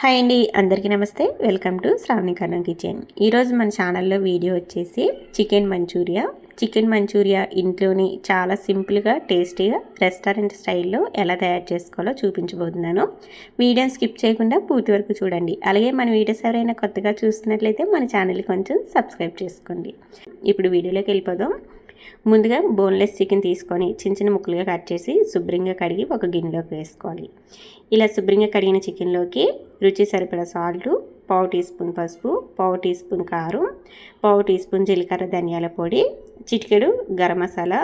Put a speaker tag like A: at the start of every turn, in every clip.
A: Hi అండి అందరికీ నమస్తే. Welcome to Sravani Karnam kitchen. ఈరోజు మన ఛానల్లో వీడియో వచ్చేసి చికెన్ మంచూరియా. చికెన్ మంచూరియా ఇంట్లోని చాలా సింపుల్గా టేస్టీగా రెస్టారెంట్ స్టైల్లో ఎలా తయారు చేసుకోవాలో చూపించబోతున్నాను. వీడియోని స్కిప్ చేయకుండా పూర్తి వరకు చూడండి. అలాగే మన వీడియోస్ ఎవరైనా కొత్తగా చూస్తున్నట్లయితే మన ఛానల్ కొంచెం సబ్స్క్రైబ్ చేసుకోండి. ఇప్పుడు వీడియోలోకి వెళ్ళిపోదాం. ముందుగా బోన్లెస్ చికెన్ తీసుకొని చిన్న చిన్న ముక్కలుగా కట్ చేసి శుభ్రంగా కడిగి ఒక గిన్నెలోకి వేసుకోవాలి. ఇలా శుభ్రంగా కడిగిన చికెన్లోకి రుచి సరిపడా సాల్టు పావు టీ స్పూన్ పసుపు పావు టీ స్పూన్ కారం పావు టీ స్పూన్ జీలకర్ర ధనియాల పొడి చిటికెడు garam masala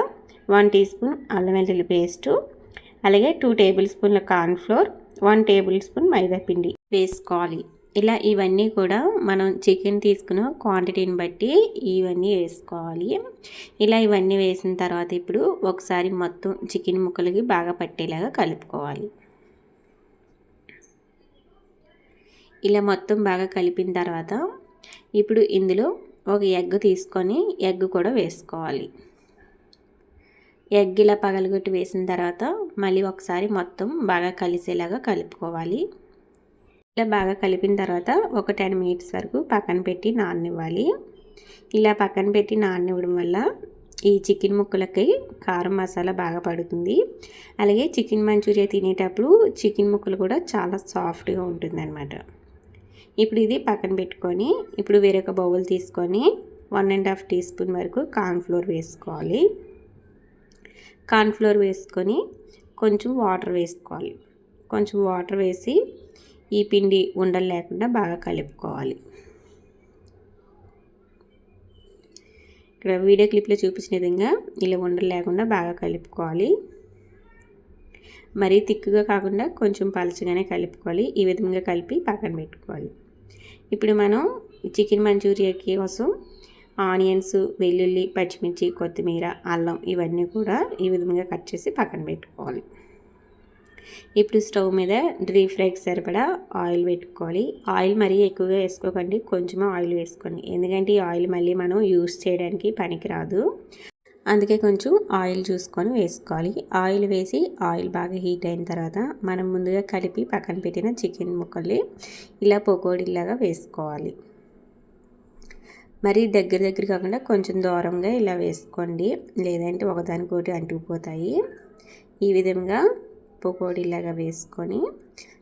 A: one teaspoon అల్లం వెల్లుల్లి పేస్టు అలాగే టూ టేబుల్ స్పూన్ల cornflour one tablespoon maida పిండి వేసుకోవాలి. ఇలా ఇవన్నీ కూడా మనం చికెన్ తీసుకున్న క్వాంటిటీని బట్టి ఇవన్నీ వేసుకోవాలి. ఇలా ఇవన్నీ వేసిన తర్వాత ఇప్పుడు ఒకసారి మొత్తం చికెన్ ముక్కలకి బాగా పట్టేలాగా కలుపుకోవాలి. ఇలా మొత్తం బాగా కలిపిన తర్వాత ఇప్పుడు ఇందులో ఒక ఎగ్ తీసుకొని ఎగ్ కూడా వేసుకోవాలి. ఎగ్ ఇలా పగలగొట్టి వేసిన తర్వాత మళ్ళీ ఒకసారి మొత్తం బాగా కలిసేలాగా కలుపుకోవాలి. ఇలా బాగా కలిపిన తర్వాత ఒక టెన్ మినిట్స్ వరకు పక్కన పెట్టి నాననివ్వాలి. ఇలా పక్కన పెట్టి నాననివ్వడం వల్ల ఈ చికెన్ ముక్కలకి కారం మసాలా బాగా పడుతుంది. అలాగే చికెన్ మంచూరియా తినేటప్పుడు చికెన్ ముక్కలు కూడా చాలా సాఫ్ట్గా ఉంటుందన్నమాట. ఇప్పుడు ఇది పక్కన పెట్టుకొని ఇప్పుడు వేరొక బౌల్ తీసుకొని one and half teaspoon వరకు కార్న్ఫ్లోర్ వేసుకోవాలి. కార్న్ఫ్లోర్ వేసుకొని కొంచెం వాటర్ వేసుకోవాలి. కొంచెం వాటర్ వేసి ఈ పిండి ఉండలు లేకుండా బాగా కలుపుకోవాలి. ఇక్కడ వీడియో క్లిప్లో చూపించిన విధంగా ఇలా ఉండలు లేకుండా బాగా కలుపుకోవాలి. మరీ తిక్కుగా కాకుండా కొంచెం పలచగానే కలుపుకోవాలి. ఈ విధంగా కలిపి పక్కన పెట్టుకోవాలి. ఇప్పుడు మనం చికెన్ మంచూరియాకి కోసం ఆనియన్స్ వెల్లుల్లి పచ్చిమిర్చి కొత్తిమీర అల్లం ఇవన్నీ కూడా ఈ విధంగా కట్ చేసి పక్కన పెట్టుకోవాలి. ఇప్పుడు స్టవ్ మీద డీప్ ఫ్రైకి సరిపడా ఆయిల్ పెట్టుకోవాలి. ఆయిల్ మరీ ఎక్కువగా వేసుకోకండి కొంచెం ఆయిల్ వేసుకోండి. ఎందుకంటే ఈ ఆయిల్ మళ్ళీ మనం యూస్ చేయడానికి పనికిరాదు. అందుకే కొంచెం ఆయిల్ చూసుకొని వేసుకోవాలి. ఆయిల్ వేసి ఆయిల్ బాగా హీట్ అయిన తర్వాత మనం ముందుగా కలిపి పక్కన పెట్టిన చికెన్ ముక్కల్ని ఇలా పకోడీలాగా వేసుకోవాలి. మరి దగ్గర దగ్గర కాకుండా కొంచెం దూరంగా ఇలా వేసుకోండి. లేదంటే ఒకదానికొకటి అంటుకుపోతాయి. ఈ విధంగా పకోడీలాగా వేసుకొని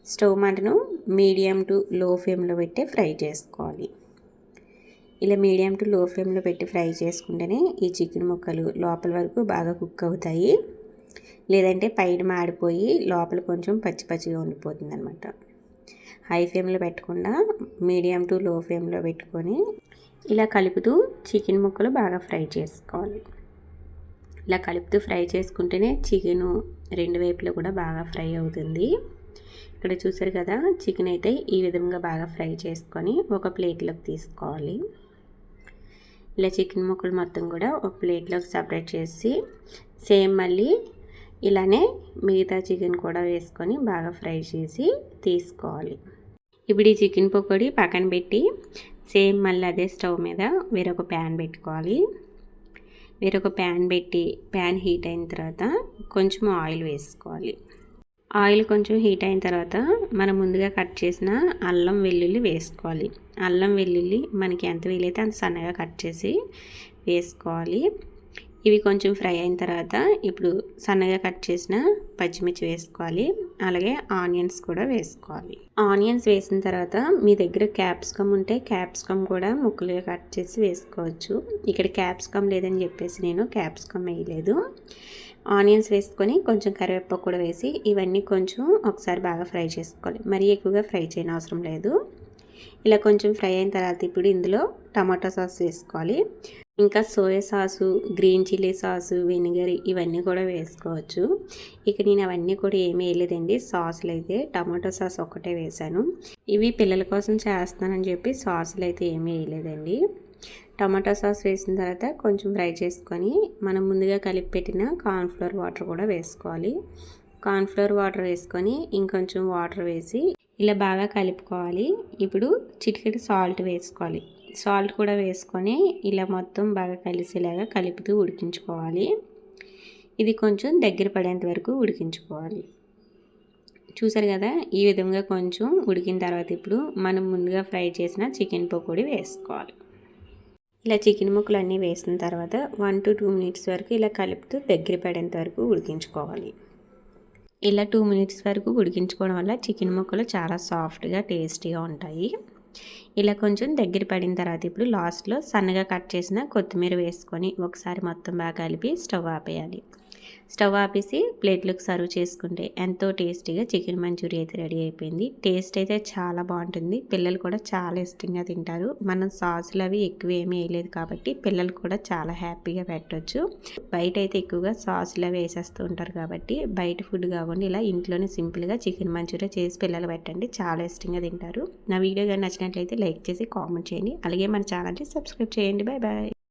A: స్టవ్ మంటను మీడియం టు లో ఫ్లేమ్లో పెట్టి ఫ్రై చేసుకోవాలి. ఇలా మీడియం టు లో ఫ్లేమ్లో పెట్టి ఫ్రై చేసుకుంటేనే ఈ చికెన్ ముక్కలు లోపల వరకు బాగా కుక్ అవుతాయి. లేదంటే పైన మాడిపోయి లోపల కొంచెం పచ్చి పచ్చిగా ఉండిపోతుంది అనమాట హై ఫ్లేమ్లో పెట్టకుండా మీడియం టు లో ఫ్లేమ్లో పెట్టుకొని ఇలా కలుపుతూ చికెన్ ముక్కలు బాగా ఫ్రై చేసుకోవాలి. ఇలా కలుపుతూ ఫ్రై చేసుకుంటేనే చికెను రెండు వైపులో కూడా బాగా ఫ్రై అవుతుంది. ఇక్కడ చూసారు కదా చికెన్ అయితే ఈ విధంగా బాగా ఫ్రై చేసుకొని ఒక ప్లేట్లోకి తీసుకోవాలి. ఇలా చికెన్ ముక్కలు మొత్తం కూడా ఒక ప్లేట్లోకి సపరేట్ చేసి సేమ్ మళ్ళీ ఇలానే మిగతా చికెన్ కూడా వేసుకొని బాగా ఫ్రై చేసి తీసుకోవాలి. ఇప్పుడు ఈ చికెన్ పకోడీ పక్కన పెట్టి సేమ్ మళ్ళీ అదే స్టవ్ మీద వేరొక ప్యాన్ పెట్టుకోవాలి. వేరొక ప్యాన్ పెట్టి ప్యాన్ హీట్ అయిన తర్వాత కొంచెం ఆయిల్ వేసుకోవాలి. ఆయిల్ కొంచెం హీట్ అయిన తర్వాత మనం ముందుగా కట్ చేసిన అల్లం వెల్లుల్లి వేసుకోవాలి. అల్లం వెల్లుల్లి మనకి ఎంత వీలైతే అంత సన్నగా కట్ చేసి వేసుకోవాలి. ఇవి కొంచెం ఫ్రై అయిన తర్వాత ఇప్పుడు సన్నగా కట్ చేసిన పచ్చిమిర్చి వేసుకోవాలి. అలాగే ఆనియన్స్ కూడా వేసుకోవాలి. ఆనియన్స్ వేసిన తర్వాత మీ దగ్గర క్యాప్సికమ్ ఉంటే క్యాప్సికమ్ కూడా ముక్కలుగా కట్ చేసి వేసుకోవచ్చు. ఇక్కడ క్యాప్సికమ్ లేదని చెప్పేసి నేను క్యాప్సికమ్ వేయలేదు. ఆనియన్స్ వేసుకొని కొంచెం కరివేపాకు కూడా వేసి ఇవన్నీ కొంచెం ఒకసారి బాగా ఫ్రై చేసుకోవాలి. మరీ ఎక్కువగా ఫ్రై చేయనవసరం లేదు. ఇలా కొంచెం ఫ్రై అయిన తర్వాత ఇప్పుడు ఇందులో టమాటా సాస్ వేసుకోవాలి. ఇంకా soya sauce green chilli sauce vinegar ఇవన్నీ కూడా వేసుకోవచ్చు. ఇక నేను అవన్నీ కూడా ఏమీ వేయలేదండి. సాసులు అయితే టమాటో సాస్ ఒక్కటే వేశాను ఇవి పిల్లల కోసం చేస్తానని చెప్పి సాసులు అయితే ఏమీ వేయలేదండి. టమాటో సాస్ వేసిన తర్వాత కొంచెం ఫ్రై చేసుకొని మనం ముందుగా కలిపి పెట్టిన కార్న్ఫ్లవర్ వాటర్ కూడా వేసుకోవాలి. కార్న్ఫ్లోర్ వాటర్ వేసుకొని ఇంకొంచెం వాటర్ వేసి ఇలా బాగా కలుపుకోవాలి. ఇప్పుడు చిటికెడు సాల్ట్ వేసుకోవాలి. సాల్ట్ కూడా వేసుకొని ఇలా మొత్తం బాగా కలిసేలాగా కలుపుతూ ఉడికించుకోవాలి. ఇది కొంచెం దగ్గర పడేంత వరకు ఉడికించుకోవాలి. చూసారు కదా ఈ విధంగా కొంచెం ఉడికిన తర్వాత ఇప్పుడు మనం ముందుగా ఫ్రై చేసిన చికెన్ పకోడీ వేసుకోవాలి. ఇలా చికెన్ ముక్కలు అన్నీ వేసిన తర్వాత వన్ టు టూ మినిట్స్ వరకు ఇలా కలుపుతూ దగ్గర పడేంత వరకు ఉడికించుకోవాలి. ఇలా టూ మినిట్స్ వరకు ఉడికించుకోవడం వల్ల చికెన్ ముక్కలు చాలా సాఫ్ట్గా టేస్టీగా ఉంటాయి. ఇలా కొంచెం దగ్గర పడిన తర్వాత ఇప్పుడు లాస్ట్లో సన్నగా కట్ చేసిన కొత్తిమీర వేసుకొని ఒకసారి మొత్తం బాగా కలిపి స్టవ్ ఆపేయాలి. స్టవ్ ఆపేసి ప్లేట్లోకి సర్వ్ చేసుకుంటే ఎంతో టేస్టీగా చికెన్ మంచూరియా అయితే రెడీ అయిపోయింది. టేస్ట్ అయితే చాలా బాగుంటుంది. పిల్లలు కూడా చాలా ఇష్టంగా తింటారు. మనం సాసులు అవి ఎక్కువ ఏమీ వేయలేదు కాబట్టి పిల్లలు కూడా చాలా హ్యాపీగా పెట్టవచ్చు బయట అయితే ఎక్కువగా సాసులు అవి వేసేస్తూ ఉంటారు కాబట్టి బయట ఫుడ్ కాకుండా ఇలా ఇంట్లోనే సింపుల్గా చికెన్ మంచూరియా చేసి పిల్లలు పెట్టండి. చాలా ఇష్టంగా తింటారు. నా వీడియో కానీ నచ్చినట్లయితే లైక్ చేసి కామెంట్ చేయండి. అలాగే మన ఛానల్ని సబ్స్క్రైబ్ చేయండి. Bye bye.